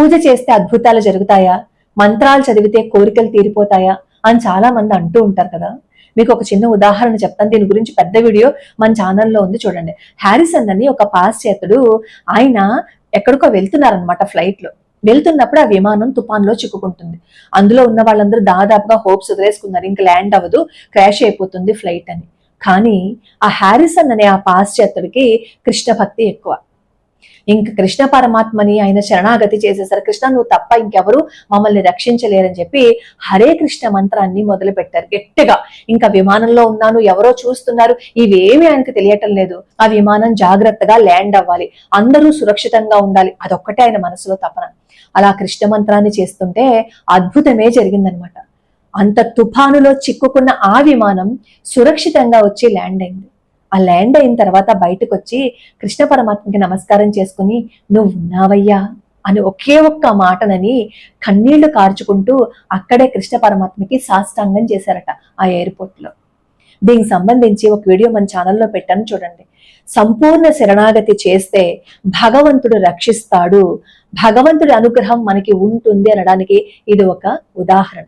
పూజ చేస్తే అద్భుతాలు జరుగుతాయా? మంత్రాలు చదివితే కోరికలు తీరిపోతాయా? అని చాలా మంది అంటూ ఉంటారు కదా. మీకు ఒక చిన్న ఉదాహరణ చెప్తాను. దీని గురించి పెద్ద వీడియో మన ఛానల్లో ఉంది చూడండి. హ్యారిసన్ అని ఒక పాశ్చాత్యుడు ఆయన ఎక్కడికో వెళ్తున్నారనమాట ఫ్లైట్లో. వెళ్తున్నప్పుడు ఆ విమానం తుఫాన్లో చిక్కుకుంటుంది. అందులో ఉన్న వాళ్ళందరూ దాదాపుగా హోప్స్ వదిలేసుకున్నారు. ఇంకా ల్యాండ్ అవ్వదు క్రాష్ అయిపోతుంది ఫ్లైట్ అని. కానీ ఆ హ్యారిసన్ అనే ఆ పాశ్చాత్యుడికి కృష్ణ భక్తి ఎక్కువ. ఇంక కృష్ణ పరమాత్మని ఆయన శరణాగతి చేసేసారు కృష్ణ నువ్వు తప్ప ఇంకెవరు మమ్మల్ని రక్షించలేరని చెప్పి హరే కృష్ణ మంత్రాన్ని మొదలు పెట్టారు గట్టిగా. ఇంకా విమానంలో ఉన్నాను ఎవరో చూస్తున్నారు ఇవేమి ఆయనకు తెలియటం లేదు. ఆ విమానం జాగ్రత్తగా ల్యాండ్ అవ్వాలి. అందరూ సురక్షితంగా ఉండాలి. అదొక్కటే ఆయన మనసులో తపన. అలా కృష్ణ మంత్రాన్ని చేస్తుంటే అద్భుతమే జరిగిందనమాట. అంత తుఫానులో చిక్కుకున్న ఆ విమానం సురక్షితంగా వచ్చి ల్యాండ్ అయింది. ఆ ల్యాండ్ అయిన తర్వాత బయటకు వచ్చి కృష్ణ పరమాత్మకి నమస్కారం చేసుకుని నువ్వు ఉన్నావయ్యా అని ఒకే ఒక్క మాటనని కన్నీళ్ళు కార్చుకుంటూ అక్కడే కృష్ణ పరమాత్మకి సాష్టాంగం చేశారట ఆ ఎయిర్పోర్ట్లో దీనికి సంబంధించి ఒక వీడియో మన ఛానల్లో పెట్టాను చూడండి. సంపూర్ణ శరణాగతి చేస్తే భగవంతుడు రక్షిస్తాడు. భగవంతుడి అనుగ్రహం మనకి ఉంటుంది అనడానికి ఇది ఒక ఉదాహరణ.